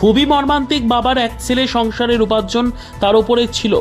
খুবই মর্মান্তিক বাবার এক ছেলে সংসারের উপার্জন তার ওপরে ছিল।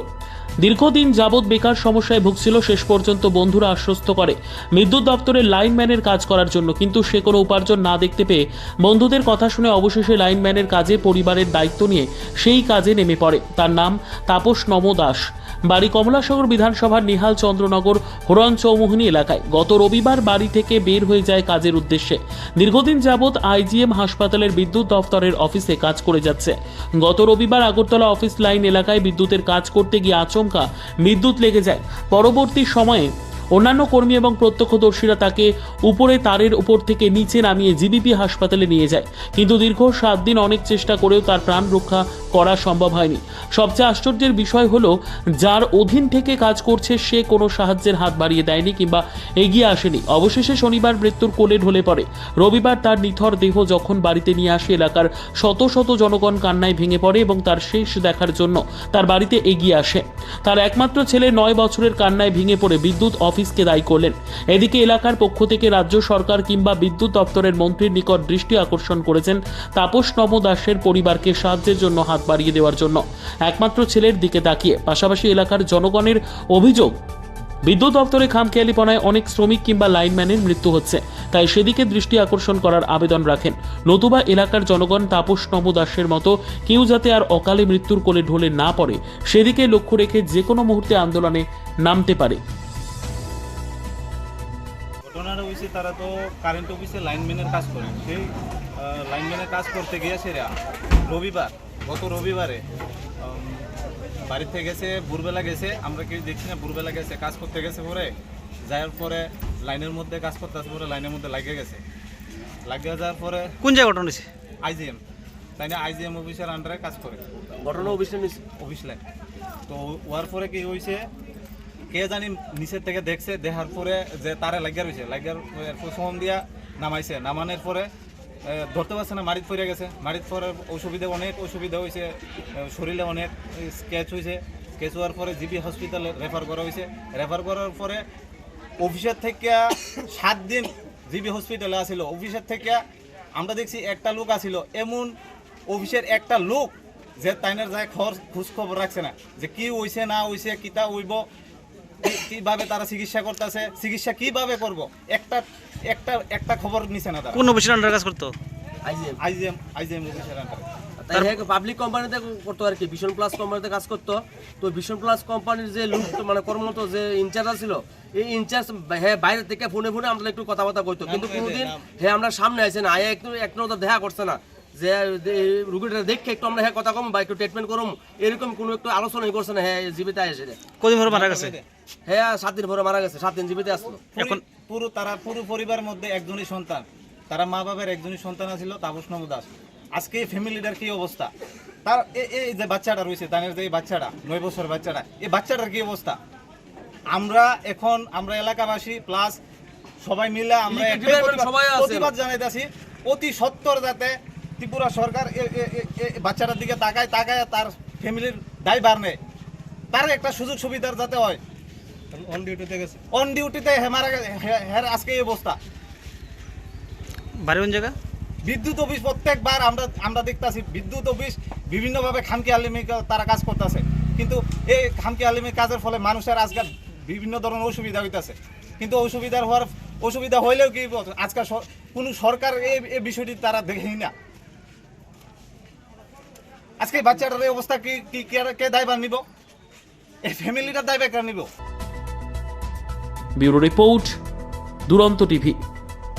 দীর্ঘদিন যাবৎ বেকার সমস্যায় ভুগছিল, শেষ পর্যন্ত বন্ধুরা আশ্বস্ত করে বিদ্যুৎ দপ্তরের লাইনম্যানের কাজ করার জন্য, কিন্তু সে কোনো উপার্জন না দেখতে পেয়ে বন্ধুদের কথা শুনে অবশেষে লাইনম্যানের কাজে পরিবারের দায়িত্ব নিয়ে সেই কাজে নেমে পড়ে। তার নাম তাপস নম দাস। বাড়ি কমলাসাগর বিধানসভার নিহাল চন্দ্রনগর হরণ চৌমুহনী এলাকায় গত রবিবার বাড়ি থেকে বের হয়ে যায় কাজের উদ্দেশ্যে। দীর্ঘদিন যাবৎ আইজিএম হাসপাতালের বিদ্যুৎ দফতরের অফিসে কাজ করে যাচ্ছে। গত রবিবার আগরতলা অফিস লাইন এলাকায় বিদ্যুতের কাজ করতে গিয়ে আচমকা বিদ্যুৎ লেগে যায়। পরবর্তী সময়ে অন্যান্য কর্মী এবং প্রত্যক্ষদর্শীরা তাকে উপরে তারের উপর থেকে নিচে নামিয়ে জিবিপি হাসপাতালে নিয়ে যায়। কিন্তু দীর্ঘ সাত দিন অনেক চেষ্টা করেও তার প্রাণ রক্ষা করা সম্ভব হয়নি। সবচেয়ে আশ্চর্যের বিষয় হলো, যার অধীন থেকে কাজ করছে সে কোনো সাহায্যের হাত বাড়িয়ে দেয়নি কিংবা এগিয়ে আসেনি। অবশেষে শনিবার মৃত্যুর কোলে ঢলে পড়ে। রবিবার তার নিথর দেহ যখন বাড়িতে নিয়ে আসে, এলাকার শত শত জনগণ কান্নায় ভেঙে পড়ে এবং তার শেষ দেখার জন্য তার বাড়িতে এগিয়ে আসে। তার একমাত্র ছেলে নয় বছরের কান্নায় ভেঙে পড়ে। বিদ্যুৎ অফিসকে দায়ী করলেন। এদিকে এলাকার পক্ষ থেকে রাজ্য সরকার কিংবা বিদ্যুৎ দপ্তরের মন্ত্রীর নিকট দৃষ্টি আকর্ষণ করেছেন তাপস নম দাসের পরিবারকে সাহায্যের জন্য হাত বাড়িয়ে দেওয়ার জন্য। একমাত্র ছেলের দিকে তাকিয়ে। পাশাপাশি এলাকার জনগণের অভিযোগ, বিদ্যুৎ দপ্তরে খামখেয়ালিপনায় অনেক শ্রমিক কিংবা লাইনম্যানের মৃত্যু হচ্ছে, তাই সেদিকে দৃষ্টি আকর্ষণ করার আবেদন রাখেন। নতুবা এলাকার জনগণ তাপস নব দাসের মতো কেউ যাতে আর অকালে মৃত্যুর কোলে ঢলে না পড়ে, সেদিকে লক্ষ্য রেখে যে কোনো মুহূর্তে আন্দোলনে নামতে পারে। হয়েছে তারা তো কারেন্ট অফিসে লাইনম্যানের কাজ করে। সেই লাইনম্যানের কাজ করতে গিয়েছে রা রবিবার গত রবিবারে উম, বাড়ি থেকে গেছে ভোরবেলা গেছে। আমরা কেউ দেখছি না ভোরবেলা গেছে কাজ করতে গেছে পরে। যাওয়ার পরে লাইনের মধ্যে কাজ করতে আসে পরে লাইনের মধ্যে লাগিয়ে গেছে। লাগিয়ে যাওয়ার পরে কোন জায়গায় ঘটনা হয়েছে? আইজিএম তাই না আইজিএম অফিসের আন্ডারে কাজ করে। ঘটনা অফিসে অফিস লাইন তো ওয়ার পরে কি হয়েছে কে জানি নিচের থেকে দেখছে, দেখার পরে যে তারে লাগিয়ে রয়েছে লাগিয়ে ফোন দিয়া নামাইছে। নামানোর পরে ধরতে পারছে না, মারিত পড়ে গেছে। মারিত পরে অসুবিধা অনেক অসুবিধা হয়েছে শরীরে অনেক স্কেচ হয়েছে স্কেচ হওয়ার পরে জিবি হসপিটালে রেফার করা হয়েছে রেফার করার পরে অফিসের থেকে সাত দিন জিবি হসপিটালে আসিল। অফিসের থেকে আমরা দেখছি একটা লোক আসিল। এমন অফিসের একটা লোক যে তাইনের যায় খবর খোঁজ খবর রাখছে না। যে কি হইছে, না হইছে, কিতা হইব কীভাবে তারা চিকিৎসা করতেছে চিকিৎসা কীভাবে করব? একটা একটা একটা খবর নিছে না তারা। কোন অফিসের আন্ডার কাজ করতো? আইজিএম আইজিএম আইজিএম অফিসের আন্ডারে তাই হ্যাঁ পাবলিক কোম্পানিতে করতো আর কি ভিশন প্লাস কোম্পানিতে কাজ করতো। তো ভিশন প্লাস কোম্পানির যে লোক মানে কর্মরত যে ইনচার্জ ছিল এই ইনচার্জ হ্যাঁ বাইরে থেকে ফোনে ফোনে আমরা একটু কথাবার্তা কইতো। কিন্তু কোনোদিন হ্যাঁ আমরা সামনে আসে না আয়া একটু একটু তো দেখা করছে না। যে রুগীটা দেখে একটু আমরা হ্যাঁ কথা কম বা একটু ট্রিটমেন্ট করুম এরকম কোনো একটু আলোচনাই করছে না হ্যাঁ জীবিত আসে কদিন ধরে মারা গেছে? হ্যাঁ সাত দিন পরে মারা গেছে সাত দিন জীবিত আসলো। এখন পুরো তারা পুরো পরিবারের মধ্যে একজনই সন্তান। তারা মা বাবার একজনই সন্তান ছিল তাপস নব দাস। আজকে ফ্যামিলিটার কি অবস্থা? তার এ- এই যে বাচ্চাটা রয়েছে তাদের যে এই বাচ্চাটা নয় বছর বাচ্চাটা এই বাচ্চাটার কি অবস্থা? আমরা এখন আমরা এলাকাবাসী প্লাস সবাই মিলে আমরা। প্রতিবাদ জানাইতেছি অতি সত্তর যাতে ত্রিপুরা সরকার বাচ্চাটার দিকে তাকায় তাকায় তার ফ্যামিলির দায় বার নেয়। তার একটা সুযোগ সুবিধার যাতে হয়। অন ডিউটিতে গেছে। অন ডিউটিতে হে মারা গেছে হে- হের আজকে এই অবস্থা। বাড়ি কোন জায়গা? বিদ্যুৎ অফিস প্রত্যেকবার আমরা আমরা দেখতাছি বিদ্যুৎ অফিস বিভিন্নভাবে খামকি আলিমি তারা কাজ করতেছে। কিন্তু এই খামকি আলিমি কাজের ফলে মানুষের আজকাল বিভিন্ন ধরনের অসুবিধা হইতাছে। কিন্তু অসুবিধার হওয়ার অসুবিধা হইলেও কি আজকাল কোনো সরকার এই এই বিষয়টি তারা দেখেই না। আজকে বাচ্চাটার এই অবস্থা কি কি কে- কে দায়ভার নিব? এই ফ্যামিলিটার দায়ভার নিব? Bureau report, Duranta TV.